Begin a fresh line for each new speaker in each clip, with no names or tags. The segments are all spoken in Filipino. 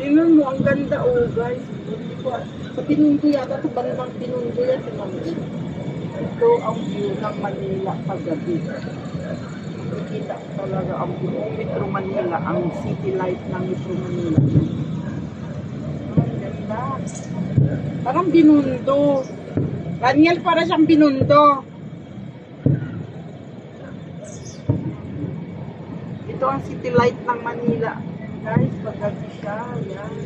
Tingnan mo, ang ganda oh guys. Hindi ko, sa Pinundo yata, sa bandang Pinundo yan. Tingnan mo. Ito ang view ng Manila paggabi. Nakikita talaga ang view ng Metro Manila, ang city life ng Metro Manila. Ang ganda. Parang binundo. Daniel, para siyang binundo. Ito ang city light ng Manila. Guys, paggabi siya. Yan.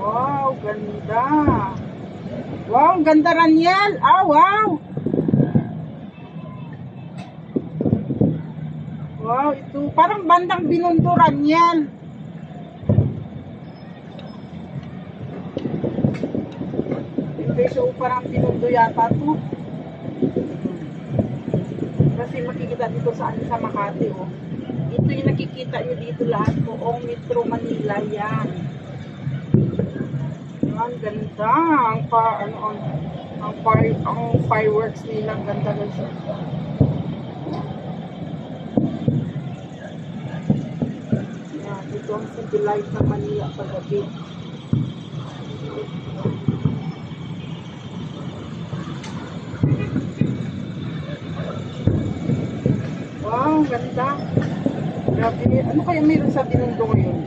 Wow, ganda. Wow, ganda Raniel. Ah, wow. Wow, ito parang bandang binundo Raniel. So parang binundo yata to. Kasi makikita dito sa sa Makati, oh. Ito yung nakikita nyo dito lahat po. Oh, Metro Manila yan. Ang ganda. Ang pa, ano, ang, ang, fire, ang fireworks nila. Ang ganda guys. Yan, ito ang city light ng Manila paggabi. Wow, ganda. Grabe. Ano kaya meron sa Binondo ngayon?